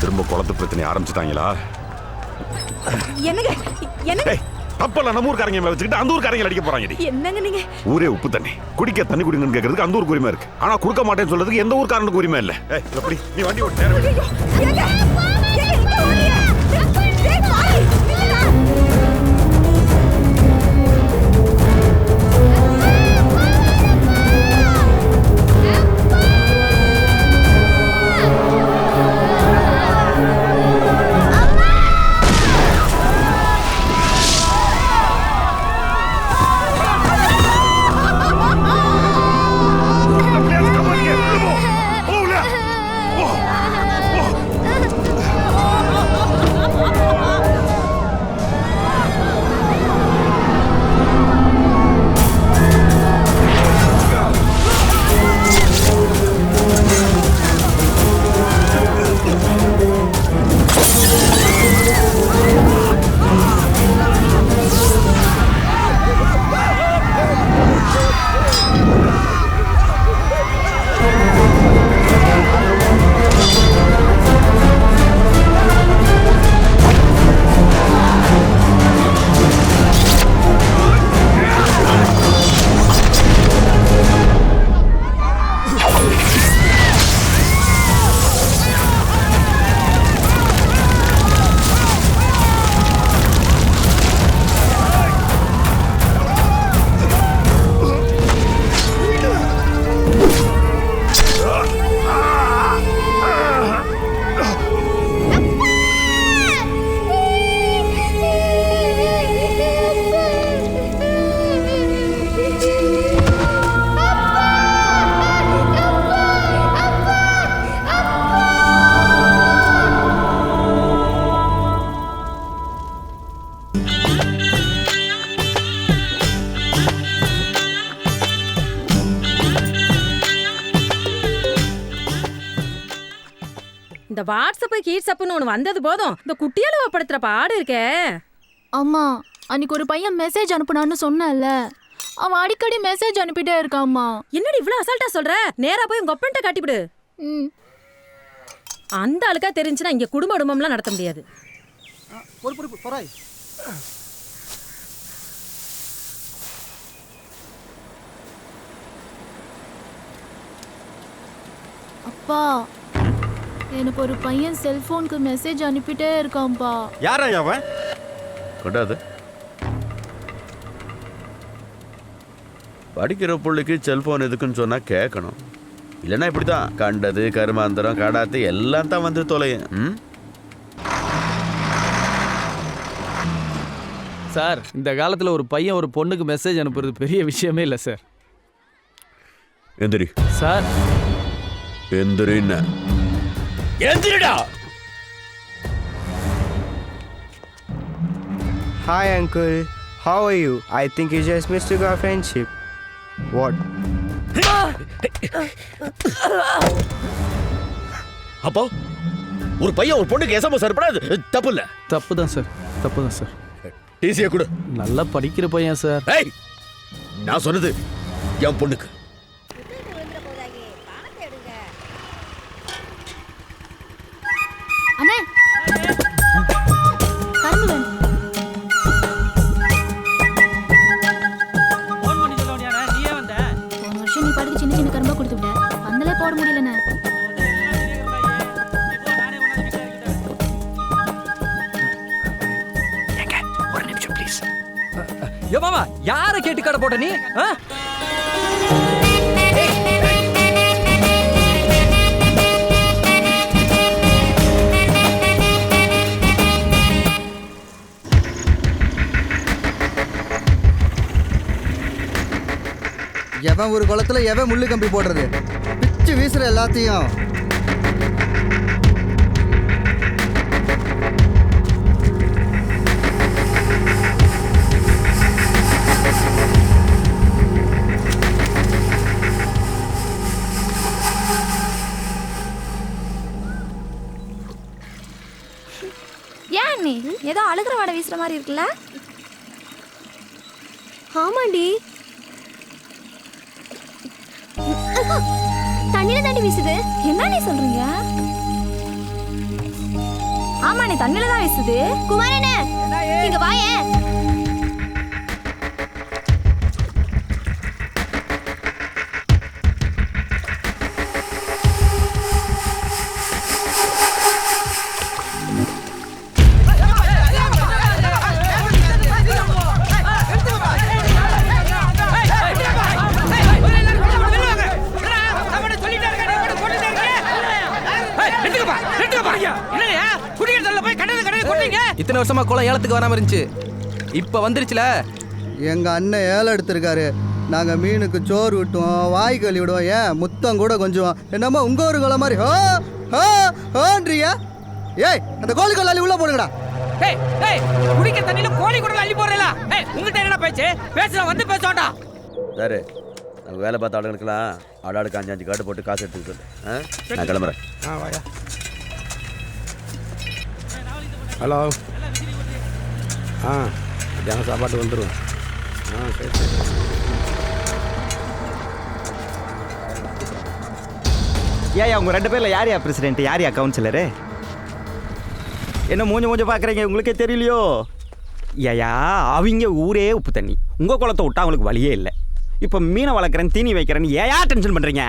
திரும்ப குளத்து பிரச்சனை ஆரம்பிச்சிட்டாங்களா? என்னங்க? என்னங்க? தப்பல்ல நம்ம ஊர்க்காரங்க மேல வச்சுக்கிட்டு அந்த ஊர்க்காரங்க அடிக்க போறாங்கடி. என்னங்க நீங்க? ஊரே உப்பு தண்ணி. குடிக்க தண்ணி குடிங்கன்னு கேக்குறதுக்கு அந்த ஊருக்கு உரிமை இருக்கு. ஆனா கொடுக்க மாட்டேன்னு சொல்றதுக்கு எந்த ஊர்க்காரனுக்கு உரிமை இல்ல? எப்படி நீ வண்டி ஓட்டு இந்த வாட்ஸ்அப் கீட்ஸ்அப்னு ஒண்ணு வந்தது போதும். இந்த குட்டியால படுத்துற பாடு இருக்கே. அம்மா அன்னைக்கு ஒரு பையன் மெசேஜ் அனுப்புனான்னு சொன்னேன்ல. அவன் அடிக்கடி மெசேஜ் அனுப்பிட்டே இருக்காம்மா. என்னடி இவ்வளவு அசால்ட்டா சொல்ற? நேரா போய் உங்க ஒப்பன்ட்ட காட்டிவிடு. அந்த ஆளுக்கா தெரிஞ்சுனா இங்க குடும்ப குடும்பம்லாம் நடத்த முடியாது. அப்பா எனக்கு ஒரு பையன் செல்போனுக்கு மெசேஜ் அனுப்பிட்டே இருக்கான்ப்பா யாரா அவன்? கொண்டாது படிக்கிற பிள்ளைக்கு செல்போன் எதுக்குன்னு சொன்னா கேட்கணும். இல்லைன்னா இப்படிதான் கண்டது கருமாந்திரம் காடாத்து எல்லாம் தான் வந்து தொலையும். ம்? சார் இந்த காலத்துல ஒரு பையன் ஒரு பொண்ணுக்கு மெசேஜ் அனுப்புறது பெரிய விஷயமே இல்லை சார். எந்திரி. சார். எந்திரின்னு. எந்திரிடா Hi, uncle. How are you? I think you just mistook our friendship. What? அப்போ ஒரு பையன் ஒரு பொண்ணுக்கு எஸ்எம்எஸ் அனுப்புனா அது தப்பு இல்ல தப்பு தான் சார் தப்பு தான் சார் டிசியை கொடு நல்லா படிக்கிற பையன் சார் ஏய் நான் சொன்னது என் பொண்ணுக்கு நீ பாட்டுக்கு சின்ன சின்ன கரும்பா கொடுத்து விட்ட பந்தலே போட முடியலண்ணே. ஏ மாமா யாரை கேட்டு கடை போட்ட நீ? எவன் ஒரு குளத்துல எவன் முள்ளு கம்பி போடுறது? பிச்சு வீசுற எல்லாத்தையும். ஏன் நீ ஏதோ அழுகிற வாடை வீசுற மாதிரி இருக்குல்ல? ஆமாண்டி. தண்ணியில தாண்டி வீசுது. என்ன நீ சொல்றீங்க? ஆமா நீ தண்ணில தான் வீசுது. குமாரனே இங்க வாயே. இத்தனை வருஷமா குளம் ஏலத்துக்கு வராம இருந்துச்சு. இப்ப வந்துருச்சுல? எங்க அண்ணன் ஏலம் எடுத்திருக்காரு. நாங்க மீனுக்கு சோறு விட்டுவோம் வாய் கழுவி விடுவோம். ஏன்? முத்தம் கூட கொஞ்சம் என்னமோ உங்க ஒரு குளம் மாதிரி. ஹோ ஹோ ஹோன்றிய? ஏய் அந்த கோழி கொள்ளாளி உள்ள போடுங்கடா. குடிக்க தண்ணியில கோழி கூட அள்ளி போடுறல உங்ககிட்ட என்ன பேச்சு? பேசுற வந்து பேச வேண்டாம் சார் நம்ம வேலை பார்த்த ஆளுங்களுக்கெல்லாம் ஆடாளுக்கு அஞ்சு அஞ்சு காட்டு போட்டு காசு எடுத்துக்கிட்டு. ஆ? நான் கிளம்புறேன். ஹலோ. ஆ மத்தியானம் சாப்பாட்டு வந்துடும் ஆ சரி சரி ஏயா உங்கள் ரெண்டு பேரில் யார் யா பிரசிடென்ட் யார் யா கவுன்சிலரு என்ன மூஞ்ச மூஞ்ச பார்க்குறீங்க உங்களுக்கே தெரியலையோ ஏயா அவங்க ஊரே உப்பு தண்ணி உங்கள் குளத்தை விட்டா அவங்களுக்கு வழியே இல்லை இப்போ மீனை வளர்க்குறேன் தீனி வைக்கிறேன்னு ஏயா டென்ஷன் பண்ணுறீங்க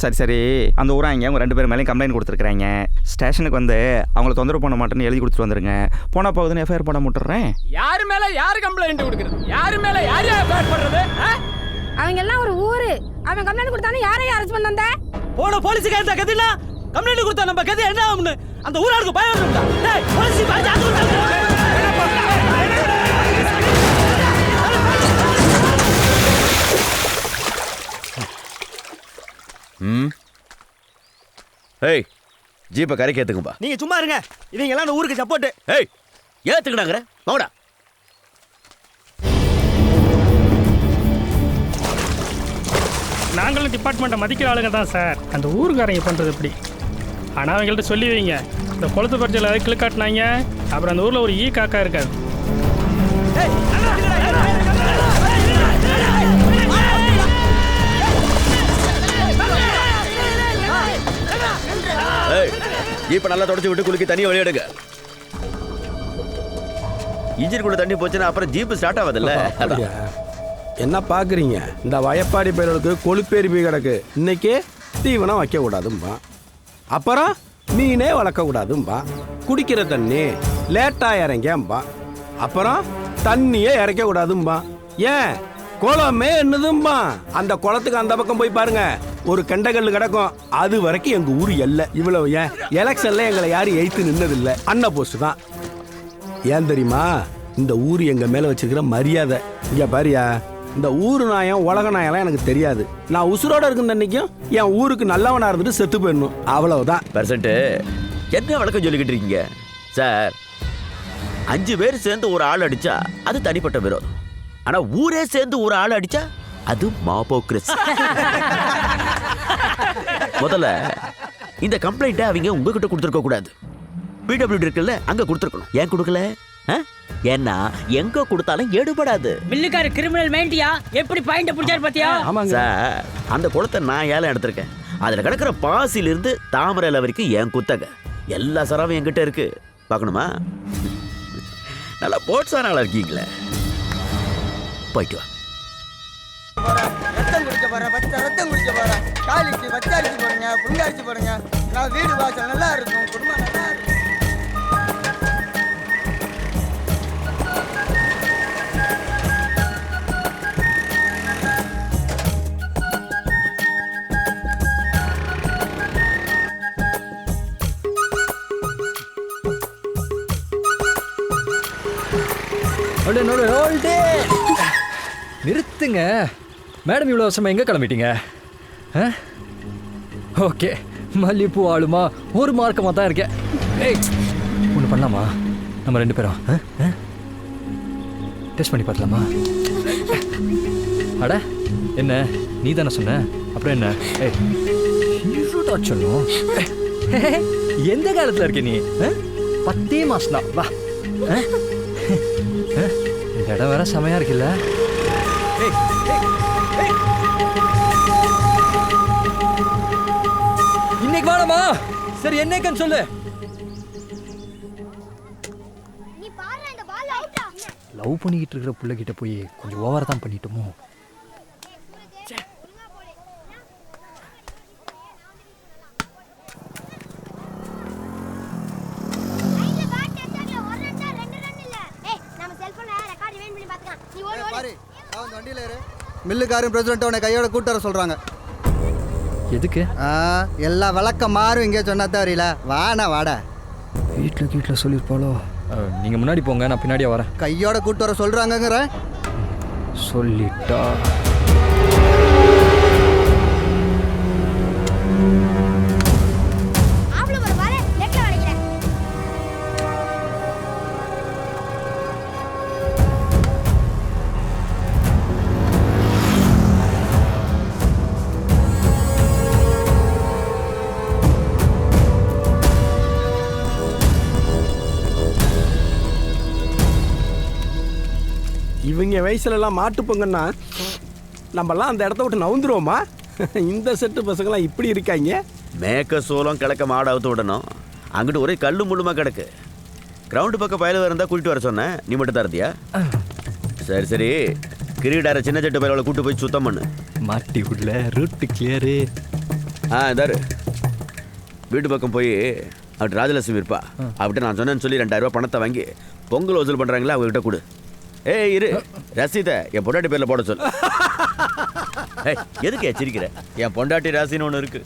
சரி சரி. அந்த ஊராங்க அவங்க ரெண்டு பேர் மேலேயும் கம்ப்ளைண்ட் கொடுத்துருக்குறாங்க. ஸ்டேஷனுக்கு வந்து அவங்கள தொந்தரவு பண்ண மாட்டேன்னு எழுதி கொடுத்துட்டு வந்துருங்க. போனால் போகுதுன்னு எஃப்ஐஆர் பண்ண முட்டுறேன். யாரு மேல யாரு கம்ப்ளைண்ட் கொடுக்குறது? யாரு மேல யார் யார் பேர் பண்றது? அவங்க எல்லாம் ஒரு ஊரு. அவன் கம்ப்ளைண்ட் கொடுத்தானே யாரையும் அரெஸ்ட் பண்ண வந்த? போன போலீஸுக்கு இந்த கதில கம்ப்ளைண்ட் கொடுத்தா நம்ம கதி என்ன ஆகும்னு? அந்த ஊராளுக்கு பயம் டேய் போலீஸ் ம்? ஏய் ஜீப்பை கரைக்கு ஏற்றுக்கும்பா நீங்கள் சும்மா இருங்க. இவங்க எல்லாம் ஊருக்கு சப்போர்ட்டு ஏய் ஏற்றுக்கிட்டாங்கிற வாங்கடா. நாங்களும் டிபார்ட்மெண்ட்டை மதிக்கிற ஆளுங்க தான் சார். அந்த ஊருக்காரங்க பண்ணுறது எப்படி ஆனால் அவங்கள்ட்ட சொல்லி வைங்க இந்த குளத்து பறிச்சல் ஏதாவது கிளிக்காட்டினாங்க அப்புறம் அந்த ஊரில் ஒரு ஈ காக்கா இருக்காது. ஜீப்பை நல்லா தொடச்சி விட்டு குளிக்க தண்ணியை வெளியெடுங்க இன்ஜினுக்குள்ள தண்ணி போச்சுன்னா அப்புறம் ஜீப்பு ஸ்டார்ட் ஆகாதுல்ல? என்ன பார்க்குறீங்க இந்த வயப்பாடி பயிர்களுக்கு கொழுப்பேறி போய் கிடக்கு. இன்னைக்கு தீவனம் வைக்கக்கூடாதும்பா. அப்புறம் மீனே வளர்க்கக்கூடாதும்பா. குடிக்கிற தண்ணி லேட்டாக இறங்கம்பா அப்புறம் தண்ணியே இறக்கக்கூடாதும்பா. ஏன்? குளமே என்னதும்பா? அந்த குளத்துக்கு அந்த பக்கம் போய் பாருங்க. ஒரு கெண்டகல் கிடக்கும். அது வரைக்கும் எங்க ஊர் எல்லை. இவ்வளவு ஏன்? எலெக்ஷன்ல எங்களை யாரும் எய்த்து நின்னதில்லை. அன்ன போஸ்ட் தான். ஏன் தெரியுமா? இந்த ஊர் எங்க மேல வச்சிருக்கிற மரியாதை. இங்க பாரியா இந்த ஊர் நாயம் உலக நாயெல்லாம் எனக்கு தெரியாது. நான் உசுரோட இருக்கிற அன்னைக்கும் என் ஊருக்கு நல்லவனா இருந்துட்டு செத்து போயிடணும். அவ்வளவுதான். பெர்சன்ட் என்ன வழக்கம் சொல்லிக்கிட்டு இருக்கீங்க? சார் அஞ்சு பேர் சேர்ந்து ஒரு ஆள் அடிச்சா அது தனிப்பட்ட விரோதம். ஆனா ஊரே சேர்ந்து ஒரு ஆள் அடிச்சா அது மாபோக்ரஸ். முதல்ல இந்த கம்ப்ளைண்ட்டை அவங்க உங்ககிட்ட கொடுத்துருக்க கூடாது. பிடபிள்யூடி இருக்குல்ல அங்க கொடுத்துருக்கணும். ஏன் கொடுக்கல? ஆ? ஏன்னா எங்க கொடுத்தாலும் எடுபடாது. மில்லுக்கார கிரிமினல் மைண்டியா எப்படி பாயிண்ட் பிடிச்சாரு பாத்தியா? ஆமாங்க. சார் அந்த குளத்தை நான் ஏலம் எடுத்திருக்கேன். அதுல கிடக்கிற பாசிலிருந்து தாமரை இலை வரைக்கும் என் குத்தகை. எல்லா சரவும் என்கிட்ட இருக்கு. பார்க்கணுமா? நல்லா போட்ஸான ஆளா இருக்கீங்களே. போயிட்டு வா ரத்தம் குடிக்க போறேன் பச்சை ரத்தம் குடிக்க போறேன். காலிக்கு பச்சை அரிசி போடுங்க புங்க அரிசி போடுங்க. நான் வீடு வாசல் நல்லா இருக்கும் குடும்பம் நல்லா இருக்கும். நிறுத்துங்க. மேடம் இவ்வளோ வருஷமா எங்கே கிளம்பிட்டீங்க? ஓகே மல்லிப்பூ ஆளுமா ஒரு மார்க்கமாக தான் இருக்கேன். ஏய் ஒன்று பண்ணலாமா? நம்ம ரெண்டு பேரும் டெஸ்ட் பண்ணி பார்க்கலாமா? அட என்ன? நீ தானே சொன்ன? அப்புறம் என்ன? ஏய் ஹீரோட்டா சொல்லணும் எந்த காலத்தில் இருக்க நீ? பத்தே மாசம் தான். வா. ஆ? ஆ? இந்த இடம் வேற செமையா இருக்குல்ல. இன்னைக்கு வாடமா சரி என்னைக்குன்னு சொல்லு. நீ பாரு இந்த பால் அவுட்டா லவ் பண்ணிக்கிட்டு இருக்கிற பிள்ளைகிட்ட போய் கொஞ்சம் ஓவரா தான் பண்ணிட்டோமோ லைன்ல பேட் டச்சாகல ஒரு ரன் தான் ரெண்டு ரன் இல்ல ஏய் நம்ம செல்போன்ல ரெக்கார்ட் ரிவைண்ட் பண்ணி பாத்துக்கலாம் நீ ஓடு ஏய், ஓடு பாரு நான் வந்து வண்டியில ஏறு மில்லுக்காரன் பிரசிடண்ட் உன்னை கையோட கூட்டு வர சொல்றாங்க. எதுக்கு? ஆ எல்லா விளக்கம் மாறும் இங்கே சொன்னா தெரியல வாடா வாடா. வீட்டில் வீட்டில் சொல்லியிருப்பாளோ நீங்கள் முன்னாடி போங்க நான் பின்னாடியே வரேன். கையோட கூட்டு வர சொல்றாங்கங்கிற? சொல்லிட்டா. இவங்க வயசுல எல்லாம் மாட்டு பொங்கன்னா நம்மலாம் அந்த இடத்த விட்டு நவுந்துருவோமா? இந்த செட்டு பசங்களாம் இப்படி இருக்காங்க. மேக்க சோளம் கிழக்க மாடு அவுத்து விடணும். அங்கிட்டு ஒரே கல்லு முள்ளுமா கிடக்கு. கிரவுண்டு பக்கம் பயலுவ இருந்தா கூட்டிட்டு வர சொன்னேன். நீ மட்டும் தான் இருந்தியா சரி சரி. கிரீடார சின்ன சட்டு பயலோட கூட்டு போய் சுத்தம் பண்ணு. மாட்டி விடல ரூட்டு கிளியரு ஆ இதாரு வீட்டு பக்கம் போய் அப்படி ராஜலட்சுமி இருப்பா. அவட்ட நான் சொன்னேன்னு சொல்லி ரெண்டாயிரம் ரூபாய் பணத்தை வாங்கி பொங்கல் வசூல் பண்றாங்களா அவங்ககிட்ட கொடு. ஏய் இரு. ரசீதை என் பொண்டாட்டி பேர்ல போட சொல்லு. ஏய், எதுக்கு சிரிக்கிற என் பொண்டாட்டி ராசின்னு ஒன்று இருக்கு.